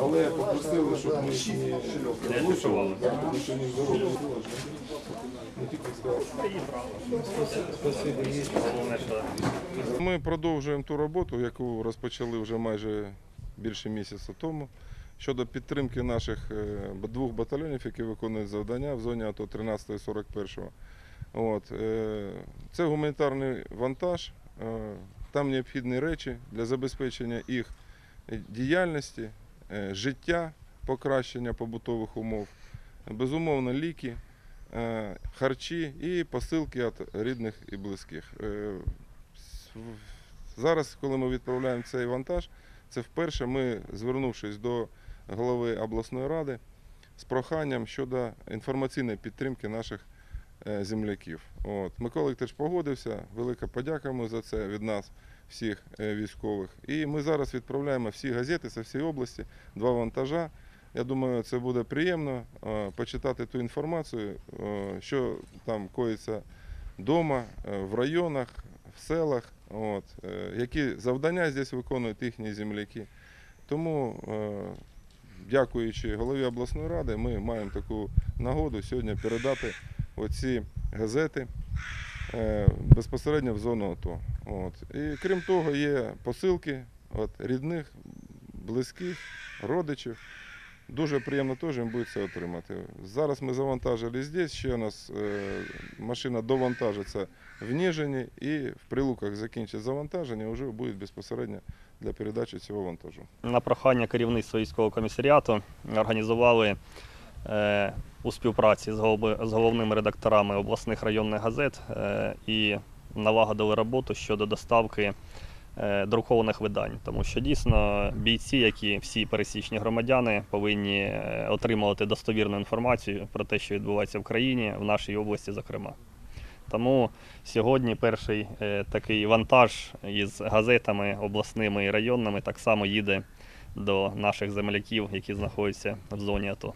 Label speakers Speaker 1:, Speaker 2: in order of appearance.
Speaker 1: Але попросили, щоб ми не влучували, тому що. Не тільки. Ми продовжуємо ту роботу, яку розпочали вже майже більше місяця тому. Щодо підтримки наших е, двох батальйонів, які виконують завдання в зоні АТО 13 і 41. От, е, це гуманітарний вантаж, е, там необхідні речі для забезпечення їх діяльності, е, життя, покращення побутових умов, безумовно, ліки, е, харчі і посилки від рідних і близьких. Е, Зараз, коли ми відправляємо цей вантаж, це вперше ми, звернувшись до голови обласної ради з проханням щодо інформаційної підтримки наших е, земляків. От. Микола теж погодився, велика подяка йому за це від нас, всіх е, військових. І ми зараз відправляємо всі газети з всієї області, два вантажа. Я думаю, це буде приємно е, почитати ту інформацію, е, що там коїться вдома, е, в районах, в селах, от, е, які завдання здесь виконують їхні земляки. Тому, е, дякуючи голові обласної ради, ми маємо таку нагоду сьогодні передати оці газети е, безпосередньо в зону АТО. От. І крім того, є посилки від рідних, близьких, родичів. Дуже приємно теж їм буде це отримати. Зараз ми завантажили здесь, ще у нас е, машина довантажиться в Ніжині і в Прилуках закінчить завантаження, вже буде безпосередньо для передачі цього вантажу.
Speaker 2: На прохання керівництва військового комісаріату організували у співпраці з, головними редакторами обласних районних газет е, і налагодили роботу щодо доставки е, друкованих видань. Тому що дійсно бійці, як і всі пересічні громадяни, повинні е, отримувати достовірну інформацію про те, що відбувається в країні, в нашій області, зокрема. Тому сьогодні перший е, такий вантаж із газетами обласними і районними так само їде до наших земляків, які знаходяться в зоні АТО.